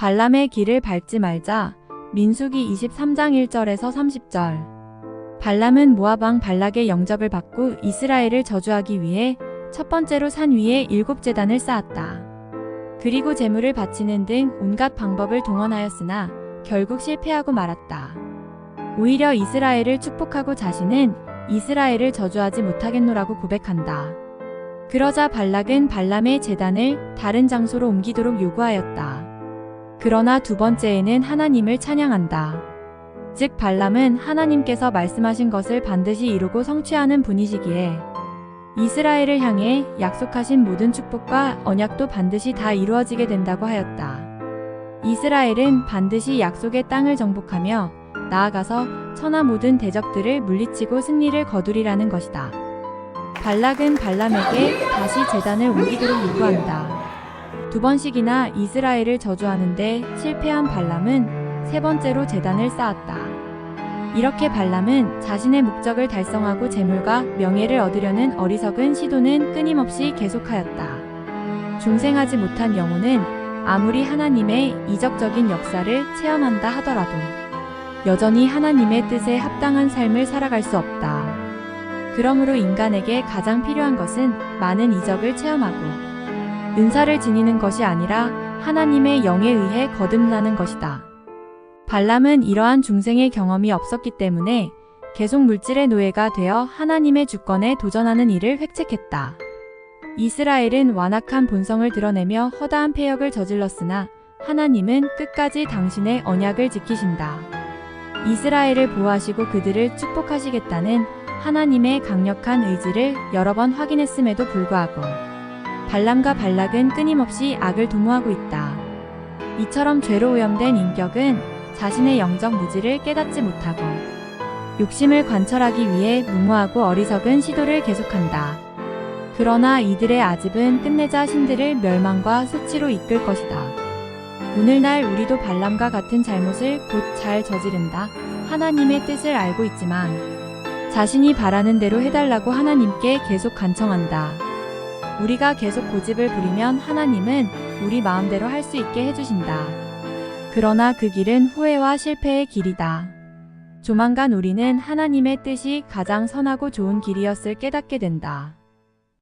발람의 길을 밟지 말자. 민수기 23장 1절에서 30절. 발람은 모아방 발락의 영접을 받고 이스라엘을 저주하기 위해 첫 번째로 산 위에 일곱 재단을 쌓았다. 그리고 재물을 바치는 등 온갖 방법을 동원하였으나 결국 실패하고 말았다. 오히려 이스라엘을 축복하고 자신은 이스라엘을 저주하지 못하겠노라고 고백한다. 그러자 발락은 발람의 재단을 다른 장소로 옮기도록 요구하였다. 그러나 두 번째에는 하나님을 찬양한다. 즉 발람은 하나님께서 말씀하신 것을 반드시 이루고 성취하는 분이시기에 이스라엘을 향해 약속하신 모든 축복과 언약도 반드시 다 이루어지게 된다고 하였다. 이스라엘은 반드시 약속의 땅을 정복하며 나아가서 천하 모든 대적들을 물리치고 승리를 거두리라는 것이다. 발락은 발람에게 다시 재단을 옮기도록 요구한다. 두 번씩이나 이스라엘을 저주하는데 실패한 발람은 세 번째로 재단을 쌓았다. 이렇게 발람은 자신의 목적을 달성하고 재물과 명예를 얻으려는 어리석은 시도는 끊임없이 계속하였다. 중생하지 못한 영혼은 아무리 하나님의 이적적인 역사를 체험한다 하더라도 여전히 하나님의 뜻에 합당한 삶을 살아갈 수 없다. 그러므로 인간에게 가장 필요한 것은 많은 이적을 체험하고 은사를 지니는 것이 아니라 하나님의 영에 의해 거듭나는 것이다. 발람은 이러한 중생의 경험이 없었기 때문에 계속 물질의 노예가 되어 하나님의 주권에 도전하는 일을 획책했다. 이스라엘은 완악한 본성을 드러내며 허다한 폐역을 저질렀으나 하나님은 끝까지 당신의 언약을 지키신다. 이스라엘을 보호하시고 그들을 축복하시겠다는 하나님의 강력한 의지를 여러 번 확인했음에도 불구하고 발람과 발락은 끊임없이 악을 도모하고 있다. 이처럼 죄로 오염된 인격은 자신의 영적 무지를 깨닫지 못하고 욕심을 관철하기 위해 무모하고 어리석은 시도를 계속한다. 그러나 이들의 아집은 끝내자 신들을 멸망과 수치로 이끌 것이다. 오늘날 우리도 발람과 같은 잘못을 곧 잘 저지른다. 하나님의 뜻을 알고 있지만 자신이 바라는 대로 해달라고 하나님께 계속 간청한다. 우리가 계속 고집을 부리면 하나님은 우리 마음대로 할 수 있게 해주신다. 그러나 그 길은 후회와 실패의 길이다. 조만간 우리는 하나님의 뜻이 가장 선하고 좋은 길이었을 깨닫게 된다.